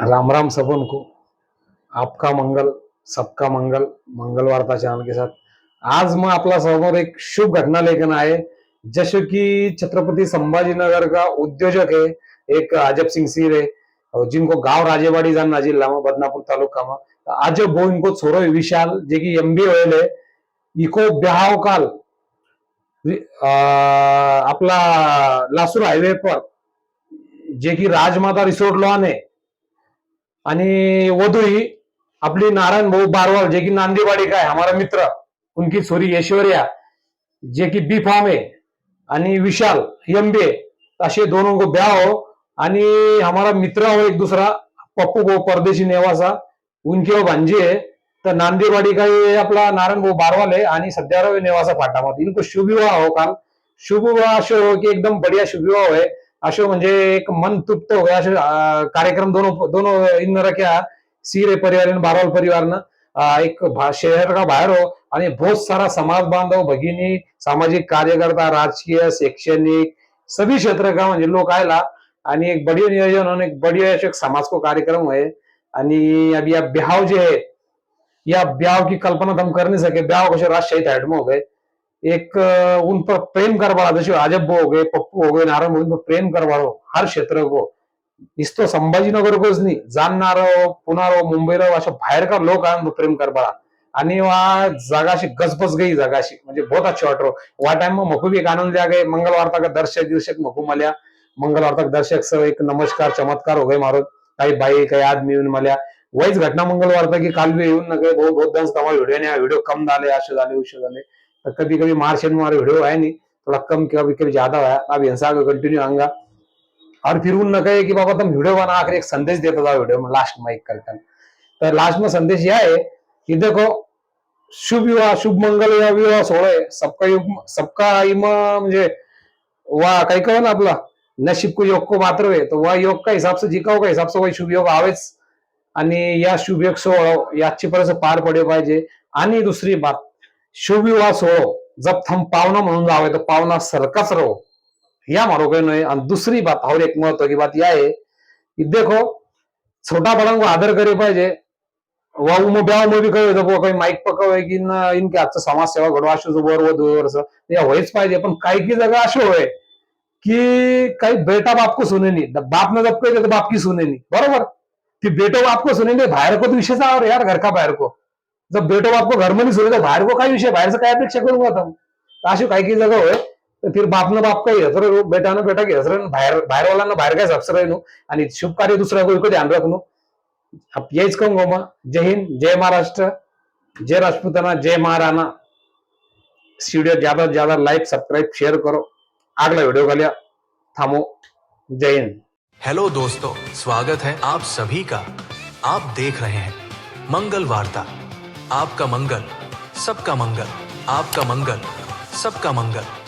राम राम सबन को आपका मंगल सबका मंगल मंगल वार्ता के साथ। आज मग आपला समोर एक शुभ घटना लेखन आहे जसे की छत्रपति संभाजीनगर का उद्योजक है एक अजब सिंह सिर है जिनको गांव राजेवाड़ी जाना जिल्हा में बदनापूर तालुका में। अजब भाऊ इनको छोरो विशाल जे की एम बी होईल है इको ब्याव काल आपला लासूर हायवे पर जे की राजमाता रिसोर्ट लॉन आहे आणि वधू आपली नारायण भाऊ बारवाल जे की नांदीवाडी काय हमारा मित्र उनकी छोरी ऐश्वर्या जे की बी फार्म आहे आणि विशाल एम बी असे दोनों को ब्याह हो. आणि हमारा मित्र हो एक दुसरा पप्पू भाऊ परदेशी नेवासा उनकी हो भांजी आहे. तर नांदीवाडी का आपला नारायण भाऊ बारवाल आहे आणि सध्या रहो नेवासा फाटा मत इनको शुभ विवाह हो काल. शुभ विवाह अशो हो की एकदम बढ़िया शुभ विवाह हो है. अशो म्हणजे एक मन तृप्त हो असे कार्यक्रम दोनों दोनों इन रख्या सिरे परिवार आणि परिवार एक शहर का बाहेर हो आणि बहुत सारा समाज बांधव भगिनी सामाजिक कार्यकर्ता राजकीय शैक्षणिक सभी क्षेत्र का म्हणजे लोक आयला आणि एक बढ़िया नियोजन और एक बढ़िया एक समाज को कार्यक्रम है आणि अभी यह ब्याह जो है या ब्याह की कल्पना तो हम कर नहीं सके ब्याह कसे राजशाही साइड में हो गए एक उन पर प्रेम करवाड़ा जैसे अजब हो गए पप्पू हो गए नारायण उन पर प्रेम करवाड़ो हर क्षेत्र को नुसतं संभाजीनगरकोच नाही जाणणारो मुंबई मुंबईरो अशा बाहेर का लोक आहे प्रेम करबाळा आणि वा जगाशी गजबज गई जगाशी म्हणजे बहुत अच्छे वाटरो वा टाइम मग मकू एक आनंद लिया गए मंगलवारता का दर्शक दिवशक मखू मल्या मंगल का दर्शक सब एक नमस्कार चमत्कार हो गए मारो काही बाई काही आदमी येऊन मल्या वहीच घटना मंगलवारता की काल भी येऊन ना गए बहुत बहुत दंस तमा व्हिडिओ नाही व्हिडिओ कम झाले असे झाले उशे झाले तर कभी कभी मार्च में हमारे वीडियो है नहीं थोड़ा कम कभी कभी ज्यादा है अब इंसान का कंटिन्यू आऊंगा। और फिर उन कहे कि बाबा तुम वीडियो बना आखिर एक संदेश देता था वीडियो में लास्ट में एक करके तो लास्ट में संदेश यह है कि देखो शुभ विवाह शुभ मंगल या विवाह सोहळे सबका युग सबका इम म्हणजे वा काही कहो ना आपला नशीब को योग को मात्र है तो वह योग का हिसाब से जिकाव का हिसाब से वही शुभ योग आवेच आणि या शुभ योग सोहळा याची परस पार पडे पाहिजे आणि दुसरी बात शिवविवाह विवाह सोहळो जब थम पावना म्हणून जावे तर पावना सरकस रहो. या मारो कोई नहीं और बात और एक महत्त्व की बात या है कि देखो छोटा बड़ा को आदर करे पाहिजे. वाऊ मग ब्याव मग बी कळलं बुवा काही माईक पकवे की न इनके आजचं समाजसेवा घडवा असं जो वर वधू या व्हायच पाहिजे पण काही की जगा असे होय की काही बेटा बापको सुनेनी सुने बाप न जब कहे तो बाप की सुने नाही. बरोबर? ती बेटो बापको सुने नहीं को तो विषय यार घर का बाहेर को जब बेटो बाप को घर में नहीं सुने बाहर को काय विषय? बाहेरचं काय अपेक्षा करू आता? अशी काही काही जगह होय. तर फिर बापनं बाप काही हेसर बेटानं बेटा की हेसर बाहेर बाहेरवाल्यांना बाहेर काय सबसर आहे आणि शुभ कार्य दुसऱ्या को ध्यान रखनो अब यहीच कहूंगा जय हिंद जय महाराष्ट्र जय राजपूताना जय महाराणा. वीडियो ज्यादा से ज्यादा लाइक सब्सक्राइब शेयर करो. अगला वीडियो का लिया. थामो जय हिंद. हेलो दोस्तों स्वागत है आप सभी का। आप देख रहे हैं मंगल वार्ता आपका मंगल सबका मंगल आपका मंगल सबका मंगल।